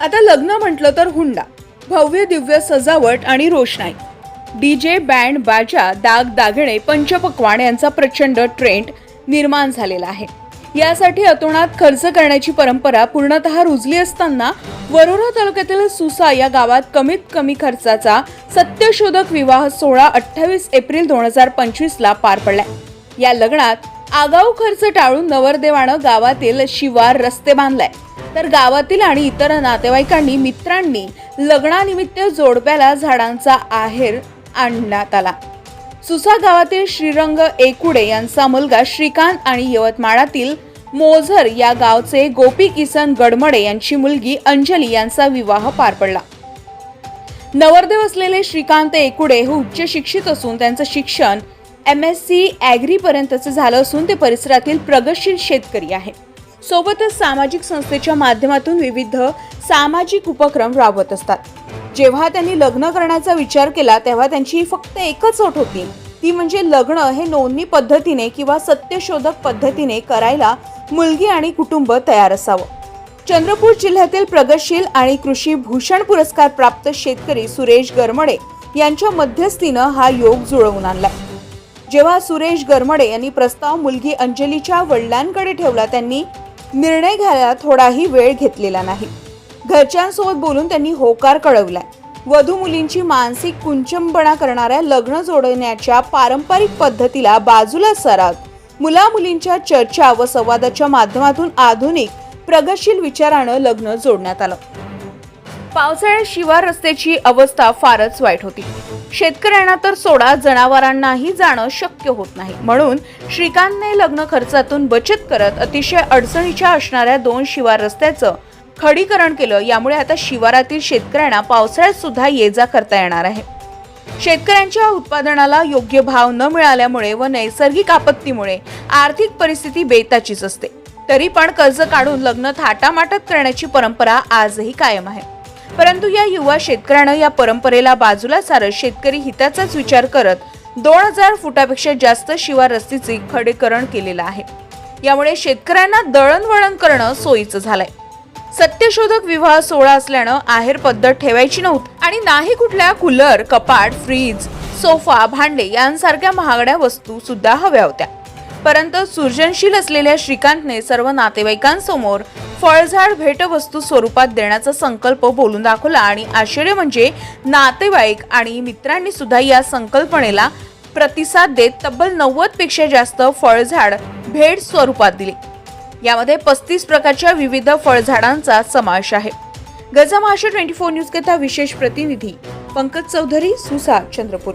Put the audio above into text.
आता लग्न म्हटलं तर हुंडा भव्य दिव्य सजावट आणि रोषणाई. डीजे बँड बाजा दाग दागिणे पंचपक्वान यांचा प्रचंड ट्रेंड निर्माण झालेला आहे. यासाठी अतोनात खर्च करण्याची परंपरा पूर्णतः रुजली असताना वरोरा तालुक्यातील सुसा या गावात कमीत कमी खर्चाचा सत्यशोधक विवाह सोहळा अठ्ठावीस एप्रिल दोन हजार पंचवीसला पार पडलाय. या लग्नात आगाऊ खर्च टाळून नवरदेवानं गावातील शिवार रस्ते बांधलाय. तर गावातील आणि इतर नातेवाईकांनी मित्रांनी लग्नानिमित्त जोडप्याला झाडांचा आहेर आणण्यात आला. सुसा गावातील श्रीरंग एकुडे यांचा मुलगा श्रीकांत आणि यवतमाळातील मोझर या गावचे गोपी किसन गडमडे यांची मुलगी अंजली यांचा विवाह पार पडला. नवरदेव असलेले श्रीकांत एकुडे हे उच्च शिक्षित असून त्यांचं शिक्षण एम एस सी ॲग्रीपर्यंतचं झालं असून ते परिसरातील प्रगतशील शेतकरी आहे. सोबतच सामाजिक संस्थेच्या माध्यमातून विविध सामाजिक उपक्रम राबवत असतात. जेव्हा त्यांनी लग्न करण्याचा विचार केला तेव्हा त्यांची फक्त एकच अट होती. ती म्हणजे लग्न हे नोंदणी पद्धतीने किंवा सत्यशोधक पद्धतीने करायला मुलगी आणि कुटुंब तयार असावं. चंद्रपूर जिल्ह्यातील प्रगतशील आणि कृषी भूषण पुरस्कार प्राप्त शेतकरी सुरेश गरमडे यांच्या मध्यस्थीनं हा योग जुळवून आणला जेव्हा सुरेश गरमडे यांनी प्रस्ताव मुलगी अंजलीच्या वडिलांकडे ठेवला त्यांनी निर्णय घ्यायला थोडाही वेळ घेतलेला नाही. घरच्यांसोबत बोलून त्यांनी होकार कळवलाय. वधू मुलींची मानसिक कुंचंबणा करणाऱ्या लग्न जोडण्याच्या पारंपरिक पद्धतीला बाजूला सरत मुला मुलींच्या चर्चा व संवादाच्या माध्यमातून आधुनिक प्रगतशील विचारानं लग्न जोडण्यात आलं. पावसाळ्यात शिवार रस्त्याची अवस्था फारच वाईट होती. शेतकऱ्यांना तर सोडा जनावरांनाही जाणं शक्य होत नाही. म्हणून श्रीकांतने लग्न खर्चातून बचत करत अतिशय अडचणीच्या असणाऱ्या दोन शिवार रस्त्याचं खडीकरण केलं. यामुळे आता शिवारातील शेतकऱ्यांना पावसाळ्यात सुद्धा ये जा करता येणार आहे. शेतकऱ्यांच्या उत्पादनाला योग्य भाव न मिळाल्यामुळे व नैसर्गिक आपत्तीमुळे आर्थिक परिस्थिती बेताचीच असते. तरी पण कर्ज काढून लग्न थाटामाटात करण्याची परंपरा आजही कायम आहे. परंतु या युवा शेतकऱ्यानं या परंपरेला बाजूला सारत शेतकरी हिताचाच विचार करत दोन हजार फुटापेक्षा जास्त शिवार रस्तीचे खडेकरण केलेलं आहे. यामुळे शेतकऱ्यांना दळणवळण करणं सोयीचं झालंय. सत्यशोधक विवाह सोहळा असल्यानं आहेर पद्धत ठेवायची नव्हती आणि नाही कुठल्या कूलर कपाट फ्रीज सोफा भांडे यांसारख्या महागड्या वस्तू सुद्धा हव्या होत्या. परंतु सृजनशील असलेल्या श्रीकांतने सर्व नातेवाईकांसमोर फळझाड भेटवस्तू स्वरूपात देण्याचा संकल्प बोलून दाखवला आणि आश्चर्य म्हणजे नातेवाईक आणि मित्रांनी सुद्धा या संकल्पनेला प्रतिसाद देत तब्बल नव्वदपेक्षा जास्त फळझाड भेट स्वरूपात दिली. यामध्ये पस्तीस प्रकारच्या विविध फळझाडांचा समावेश आहे. गजा महाराष्ट्र ट्वेंटी फोर न्यूज कथा विशेष प्रतिनिधी पंकज चौधरी सुसा चंद्रपूर.